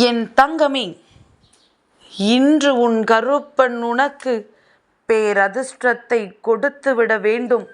என் தங்கமே இன்று உன் கருப்பன் உனக்கு பேரதிர்ஷ்டத்தை கொடுத்துவிட வேண்டும்.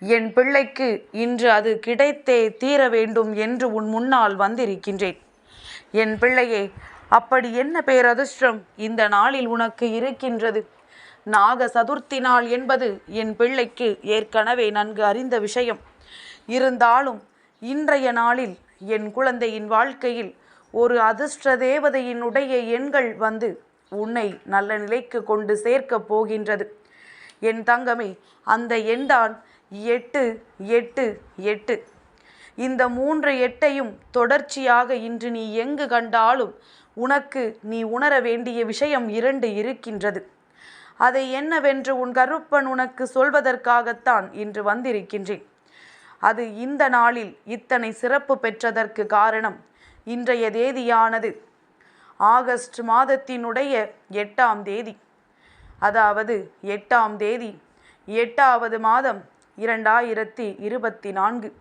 என் பிள்ளைக்கு இன்று அது கிடைத்தே தீர வேண்டும் என்று உன் முன்னால் வந்திருக்கின்றேன். என் பிள்ளையே அப்படி என்ன பேரதிர்ஷ்டம் இந்த நாளில் உனக்கு இருக்கின்றது? நாக சதுர்த்தி நாள் என்பது என் பிள்ளைக்கு ஏற்கனவே நன்கு அறிந்த விஷயம். இருந்தாலும் இன்றைய நாளில் என் குழந்தையின் வாழ்க்கையில் ஒரு அதிர்ஷ்ட தேவதையினுடைய எண்கள் வந்து உன்னை நல்ல நிலைக்கு கொண்டு சேர்க்கப் போகின்றது. என் தங்கமே அந்த எண்தான் எட்டு எட்டு எட்டு. இந்த மூன்று எட்டையும் தொடர்ச்சியாக இன்று நீ எங்கு கண்டாலும் உனக்கு நீ உணர வேண்டிய விஷயம் இரண்டு இருக்கின்றது. அதை என்னவென்று உன் கருப்பன் உனக்கு சொல்வதற்காகத்தான் இன்று வந்திருக்கின்றேன். அது இந்த நாளில் இத்தனை சிறப்பு பெற்றதற்கு காரணம் இன்றைய தேதியானது. ஆகஸ்ட் மாதத்தினுடைய எட்டாம் தேதி. அதாவது எட்டாம் தேதி எட்டாவது மாதம் இரண்டாயிரத்தி இருபத்தி நான்கு.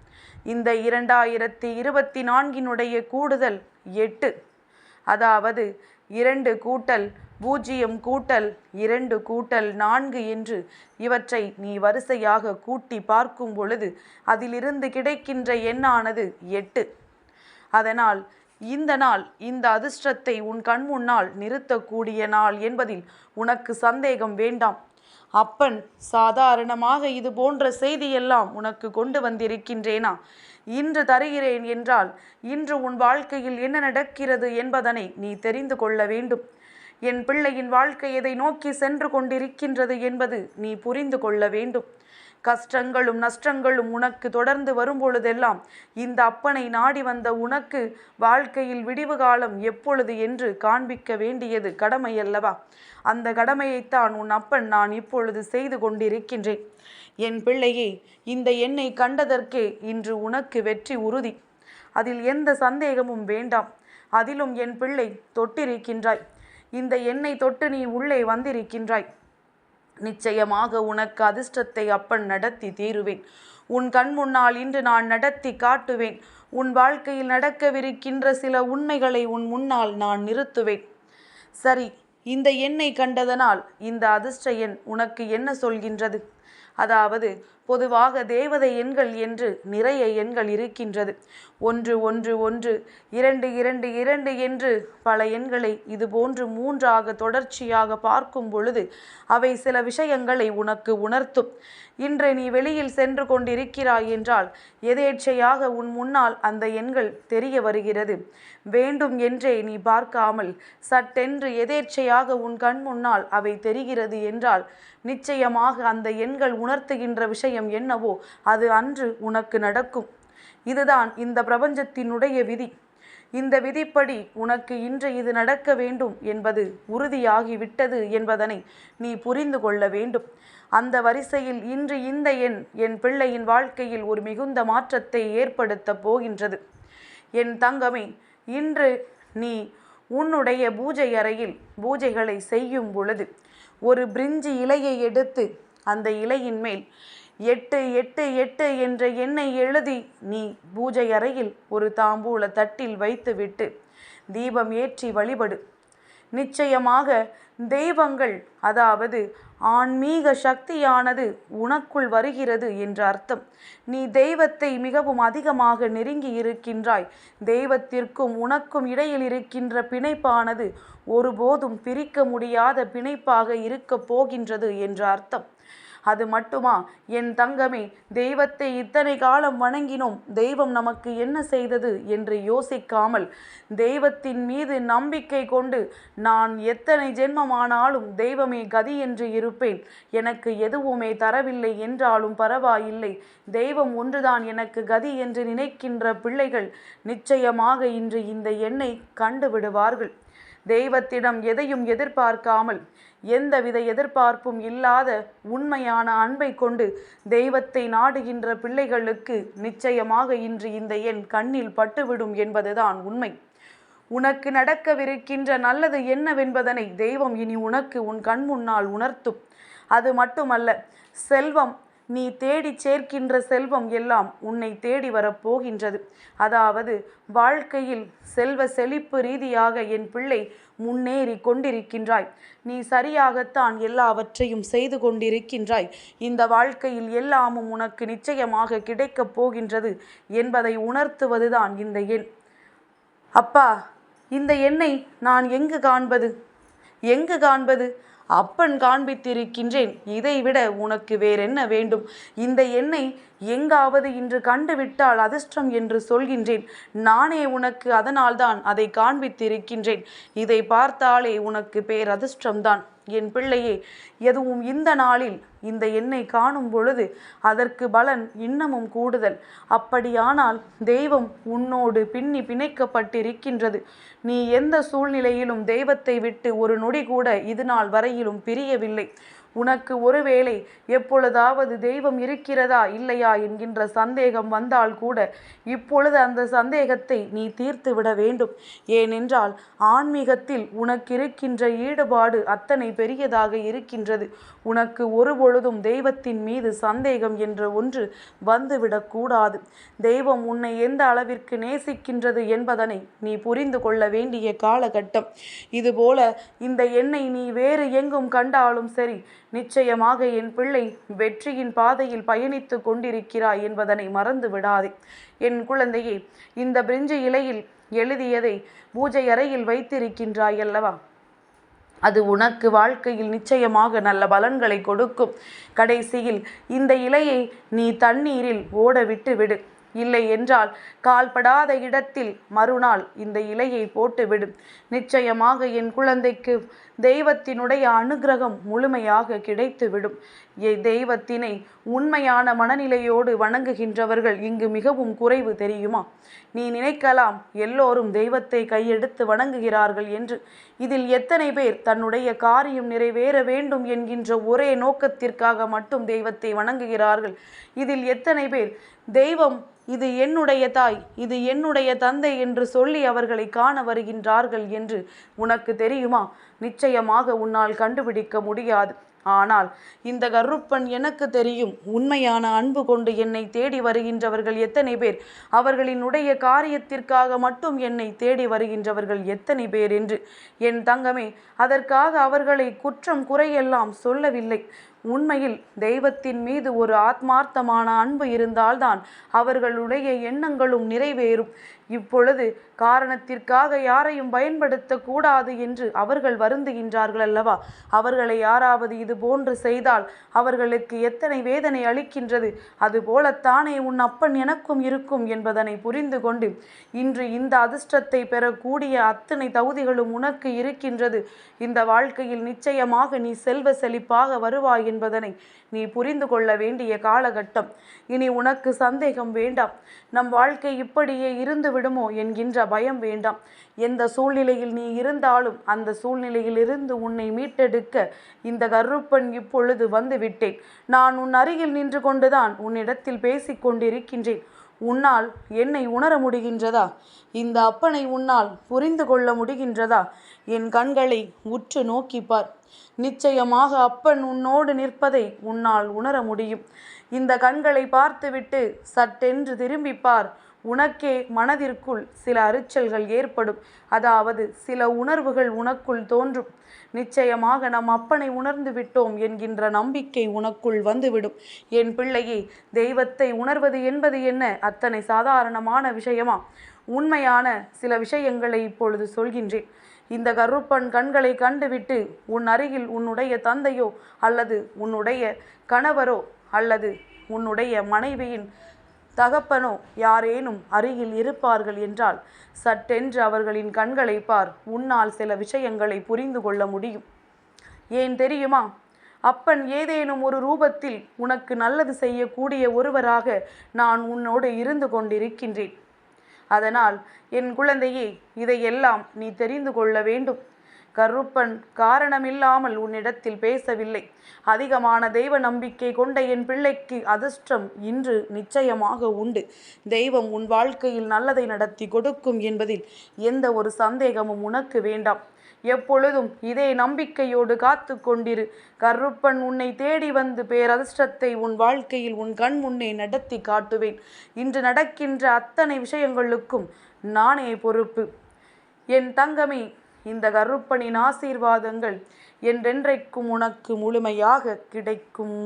இந்த இரண்டாயிரத்தி இருபத்தி நான்கினுடைய கூடுதல் எட்டு. அதாவது இரண்டு கூட்டல் பூஜ்ஜியம் கூட்டல் இரண்டு கூட்டல் நான்கு என்று இவற்றை நீ வரிசையாக கூட்டி பார்க்கும் பொழுது அதிலிருந்து கிடைக்கின்ற எண்ணானது எட்டு. அதனால் இந்த நாள் இந்த அதிர்ஷ்டத்தை உன் கண் முன்னால் நிறுத்தக்கூடிய நாள் என்பதில் உனக்கு சந்தேகம் வேண்டாம். அப்பன் சாதாரணமாக இது போன்ற செய்தியெல்லாம் உனக்கு கொண்டு வந்திருக்கின்றேனா? இன்று தருகிறேன் என்றால் இன்று உன் வாழ்க்கையில் என்ன நடக்கிறது என்பதனை நீ தெரிந்து கொள்ள வேண்டும். என் பிள்ளையின் வாழ்க்கை எதை நோக்கி சென்று கொண்டிருக்கின்றது என்பது நீ புரிந்து கொள்ள வேண்டும். கஷ்டங்களும் நஷ்டங்களும் உனக்கு தொடர்ந்து வரும்பொழுதெல்லாம் இந்த அப்பனை நாடி வந்த உனக்கு வாழ்க்கையில் விடிவு காலம் எப்பொழுது என்று காண்பிக்க வேண்டியது கடமை அல்லவா அந்த கடமையைத்தான் உன் அப்பன் நான் இப்பொழுது செய்து கொண்டிருக்கின்றேன். என் பிள்ளையே இந்த எண்ணை கண்டதற்கே இன்று உனக்கு வெற்றி உறுதி. அதில் எந்த சந்தேகமும் வேண்டாம். அதிலும் என் பிள்ளை தொட்டிருக்கின்றாய். இந்த எண்ணை தொட்டு நீ உள்ளே வந்திருக்கின்றாய். நிச்சயமாக உனக்கு அதிர்ஷ்டத்தை அப்பன் நடத்தி தீருவேன். உன் கண் முன்னால் இன்று நான் நடத்தி காட்டுவேன். உன் வாழ்க்கையில் நடக்கவிருக்கின்ற சில உண்மைகளை உன் முன்னால் நான் நிறுத்துவேன். சரி இந்த எண்ணை கண்டதனால் இந்த அதிர்ஷ்ட எண் உனக்கு என்ன சொல்கின்றது? அதாவது பொதுவாக தேவதை எண்கள் என்று நிறைய எண்கள் இருக்கின்றது. ஒன்று ஒன்று ஒன்று இரண்டு இரண்டு இரண்டு என்று பல எண்களை இது போன்று மூன்றாக தொடர்ச்சியாக பார்க்கும் பொழுது அவை சில விஷயங்களை உனக்கு உணர்த்தும். இன்று நீ வெளியில் சென்று கொண்டிருக்கிறாய் என்றால் எதேச்சையாக உன் முன்னால் அந்த எண்கள் தெரிய வருகிறது. வேண்டும் என்றே நீ பார்க்காமல் சட்டென்று எதேச்சையாக உன் கண் முன்னால் அவை தெரிகிறது என்றால் நிச்சயமாக அந்த எண்கள் உணர்த்துகின்ற விஷயம் என்னவோ அது அன்று உனக்கு நடக்கும். இதுதான் இந்த பிரபஞ்சத்தினுடைய விதி. இந்த விதிப்படி உனக்கு இன்று இது நடக்க வேண்டும் என்பது உறுதியாகிவிட்டது என்பதனை நீ புரிந்து கொள்ள வேண்டும். அந்த வரிசையில் இன்று இந்த எண் என் பிள்ளையின் வாழ்க்கையில் ஒரு மிகுந்த மாற்றத்தை ஏற்படுத்தப் போகின்றது. என் தங்கமே இன்று நீ உன்னுடைய பூஜை அறையில் பூஜைகளை செய்யும் பொழுது ஒரு பிரிஞ்சி இலையை எடுத்து அந்த இலையின் மேல் எட்டு எட்டு எட்டு என்ற எண்ணை எழுதி நீ பூஜை அறையில் ஒரு தாம்பூல தட்டில் வைத்துவிட்டு தீபம் ஏற்றி வழிபடு. நிச்சயமாக தெய்வங்கள் அதாவது ஆன்மீக சக்தியானது உனக்குள் வருகிறது என்ற அர்த்தம். நீ தெய்வத்தை மிகவும் அதிகமாக நெருங்கி இருக்கின்றாய். தெய்வத்திற்கும் உனக்கும் இடையில் இருக்கின்ற பிணைப்பானது ஒருபோதும் பிரிக்க முடியாத பிணைப்பாக இருக்கப் போகின்றது என்ற அர்த்தம். அது மட்டுமா? என் தங்கமே தெய்வத்தை இத்தனை காலம் வணங்கினோம். தெய்வம் நமக்கு என்ன செய்தது என்று யோசிக்காமல் தெய்வத்தின் மீது நம்பிக்கை கொண்டு நான் எத்தனை ஜென்மமானாலும் தெய்வமே கதி என்று இருப்பேன். எனக்கு எதுவுமே தரவில்லை என்றாலும் பரவாயில்லை. தெய்வம் ஒன்றுதான் எனக்கு கதி என்று நினைக்கின்ற பிள்ளைகள் நிச்சயமாக இன்று இந்த எண்ணை கண்டுவிடுவார்கள் தெய்வத்திடம் எதையும் எதிர்பார்க்காமல் எந்தவித எதிர்பார்ப்பும் இல்லாத உண்மையான அன்பை கொண்டு தெய்வத்தை நாடுகின்ற பிள்ளைகளுக்கு நிச்சயமாக இன்று இந்த எண் கண்ணில் பட்டுவிடும் என்பதுதான் உண்மை. உனக்கு நடக்கவிருக்கின்ற நல்லது என்னவென்பதனை தெய்வம் இனி உனக்கு உன் கண் முன்னால் உணர்த்தும். அது மட்டுமல்ல செல்வம் நீ தேடி சேர்க்கின்ற செல்வம் எல்லாம் உன்னை தேடி வரப்போகின்றது அதாவது வாழ்க்கையில் செல்வ செழிப்பு ரீதியாக என் பிள்ளை முன்னேறி கொண்டிருக்கின்றாய். நீ சரியாகத்தான் எல்லாவற்றையும் செய்து கொண்டிருக்கின்றாய். இந்த வாழ்க்கையில் எல்லாமும் உனக்கு நிச்சயமாக கிடைக்கப் போகின்றது என்பதை உணர்த்துவதுதான் இந்த எண். அப்பா இந்த எண்ணை நான் எங்கு காண்பது? எங்கு காண்பது? அப்பன் காண்பித்திருக்கின்றேன். இதைவிட உனக்கு வேறென்ன வேண்டும்? இந்த எண்ணை எங்காவது இன்று கண்டுவிட்டால் அதிர்ஷ்டம் என்று சொல்கின்றேன். நானே உனக்கு அதனால்தான் அதை காண்பித்திருக்கின்றேன். இதை பார்த்தாலே உனக்கு பேர் அதிர்ஷ்டம்தான் என் பிள்ளையே எதுவும் இந்த நாளில் இந்த எண்ணை காணும் பொழுது அதற்கு பலன் இன்னமும் கூடுதல். அப்படியானால் தெய்வம் உன்னோடு பின்னி பிணைக்கப்பட்டிருக்கின்றது. நீ எந்த சூழ்நிலையிலும் தெய்வத்தை விட்டு ஒரு நொடி கூட இது நாள் வரையிலும் பிரியவில்லை. உனக்கு ஒருவேளை எப்பொழுதாவது தெய்வம் இருக்கிறதா இல்லையா என்கின்ற சந்தேகம் வந்தால் கூட இப்பொழுது அந்த சந்தேகத்தை நீ தீர்த்து விட வேண்டும். ஏனென்றால் ஆன்மீகத்தில் உனக்கு இருக்கின்ற ஈடுபாடு அத்தனை பெரியதாக இருக்கின்றது. உனக்கு ஒருபொழுதும் தெய்வத்தின் மீது சந்தேகம் என்ற ஒன்று வந்துவிடக்கூடாது தெய்வம் உன்னை எந்த அளவிற்கு நேசிக்கின்றது என்பதனை நீ புரிந்து கொள்ள வேண்டிய காலகட்டம். இதுபோல இந்த எண்ணை நீ வேறு எங்கும் கண்டாலும் சரி நிச்சயமாக என் பிள்ளை வெற்றியின் பாதையில் பயணித்து கொண்டிருக்கிறாய் என்பதனை மறந்து விடாதே. என் குழந்தையே இந்த பிரிஞ்சு இலையில் எழுதியதை பூஜை அறையில் வைத்திருக்கின்றாய் அல்லவா? அது உனக்கு வாழ்க்கையில் நிச்சயமாக நல்ல பலன்களை கொடுக்கும். கடைசியில் இந்த இலையை நீ தண்ணீரில் ஓட விட்டு விடு. இல்லை என்றால் கால்படாத இடத்தில் மறுநாள் இந்த இலையை போட்டுவிடும் நிச்சயமாக என் குழந்தைக்கு தெய்வத்தினுடைய அனுகிரகம் முழுமையாக கிடைத்துவிடும். எ தெய்வத்தினை உண்மையான மனநிலையோடு வணங்குகின்றவர்கள் இங்கு மிகவும் குறைவு தெரியுமா? நீ நினைக்கலாம் எல்லோரும் தெய்வத்தை கையெடுத்து வணங்குகிறார்கள் என்று. இதில் எத்தனை பேர் தன்னுடைய காரியம் நிறைவேற வேண்டும் என்கின்ற ஒரே நோக்கத்திற்காக மட்டும் தெய்வத்தை வணங்குகிறார்கள்? இதில் எத்தனை பேர் தெய்வம் இது என்னுடைய தாய் இது என்னுடைய தந்தை என்று சொல்லி அவர்களை காண வருகின்றார்கள் என்று உனக்கு தெரியுமா? நிச்சயமாக உன்னால் கண்டுபிடிக்க முடியாது. ஆனால் இந்த கருப்பன் எனக்கு தெரியும் உண்மையான அன்பு கொண்டு என்னை தேடி வருகின்றவர்கள் எத்தனை பேர்? அவர்களினுடைய காரியத்திற்காக மட்டும் என்னை தேடி வருகின்றவர்கள் எத்தனை பேர் என்று? என் தங்கமே அதற்காக அவர்களை குற்றம் குறையெல்லாம் சொல்லவில்லை. உண்மையில் தெய்வத்தின் மீது ஒரு ஆத்மார்த்தமான அன்பு இருந்தால்தான் அவர்களுடைய எண்ணங்களும் நிறைவேறும். இப்பொழுது காரணத்திற்காக யாரையும் பயன்படுத்தக்கூடாது என்று அவர்கள் வருந்துகின்றார்கள் அல்லவா? அவர்களை யாராவது இது போன்று செய்தால் அவர்களுக்கு எத்தனை வேதனை அளிக்கின்றது? அதுபோலத்தானே உன் அப்பன் எனக்கும் இருக்கும் என்பதனை புரிந்து கொண்டு இன்று இந்த அதிர்ஷ்டத்தை பெறக்கூடிய அத்தனை தகுதிகளும் உனக்கு இருக்கின்றது. இந்த வாழ்க்கையில் நிச்சயமாக நீ செல்வ செழிப்பாக வருவாய் என்பதனை நீ புரிந்து கொள்ள வேண்டிய காலகட்டம். இனி உனக்கு சந்தேகம் வேண்டாம். நம் வாழ்க்கை இப்படியே இருந்து விடுமோ என்கின்ற பயம் வேண்டாம். எந்த சூழ்நிலையில் நீ இருந்தாலும் அந்த சூழ்நிலையில் இருந்து உன்னை மீட்டெடுக்க இந்த கருப்பன் இப்பொழுது வந்து விட்டேன். நான் உன் அருகில் நின்று கொண்டுதான் உன்னிடத்தில் பேசிக் கொண்டிருக்கின்றேன். உன்னால் என்னை உணர முடிகின்றதா? இந்த அப்பனை உன்னால் புரிந்து கொள்ள முடிகின்றதா? என் கண்களை உற்று நோக்கிப்பார் நிச்சயமாக அப்பன் உன்னோடு நிற்பதை உன்னால் உணர முடியும். இந்த கண்களை பார்த்துவிட்டு சட்டென்று திரும்பிப்பார் உனக்கே மனதிற்குள் சில அரிச்சல்கள் ஏற்படும். அதாவது சில உணர்வுகள் உனக்குள் தோன்றும். நிச்சயமாக நம் அப்பனை உணர்ந்து விட்டோம் என்கின்ற நம்பிக்கை உனக்குள் வந்துவிடும். என் பிள்ளையே தெய்வத்தை உணர்வது என்பது என்ன? அத்தனை சாதாரணமான விஷயமா? உண்மையான சில விஷயங்களை இப்பொழுது சொல்கின்றேன். இந்த கருப்பன் கண்களை கண்டுவிட்டு உன் அருகில் உன்னுடைய தந்தையோ அல்லது உன்னுடைய கணவரோ அல்லது உன்னுடைய மனைவியின் தகப்பனோ யாரேனும் அருகில் இருப்பார்கள் என்றால் சட்டென்று அவர்களின் கண்களை பார் உன்னால் சில விஷயங்களை புரிந்து கொள்ள முடியும். ஏன் தெரியுமா? அப்பன் ஏதேனும் ஒரு ரூபத்தில் உனக்கு நல்லது செய்யக்கூடிய ஒருவராக நான் உன்னோடு இருந்து கொண்டிருக்கின்றேன். அதனால் என் குழந்தையே இதையெல்லாம் நீ தெரிந்து கொள்ள வேண்டும். கருப்பன் காரணமில்லாமல் உன்னிடத்தில் பேசவில்லை. அதிகமான தெய்வ நம்பிக்கை கொண்ட என் பிள்ளைக்கு அதிர்ஷ்டம் இன்று நிச்சயமாக உண்டு. தெய்வம் உன் வாழ்க்கையில் நல்லதை நடத்தி கொடுக்கும் என்பதில் எந்த ஒரு சந்தேகமும் உனக்கு வேண்டாம். எப்பொழுதும் இதே நம்பிக்கையோடு காத்து கொண்டிரு. கருப்பன் உன்னை தேடி வந்து பேரதிர்ஷ்டத்தை உன் வாழ்க்கையில் உன் கண் முன்னே நடத்தி காட்டுவேன். இன்று நடக்கின்ற அத்தனை விஷயங்களுக்கும் நானே பொறுப்பு. என் தங்கமே இந்த கருப்பனின் ஆசீர்வாதங்கள் என்றென்றைக்கும் உனக்கு முழுமையாக கிடைக்கும்.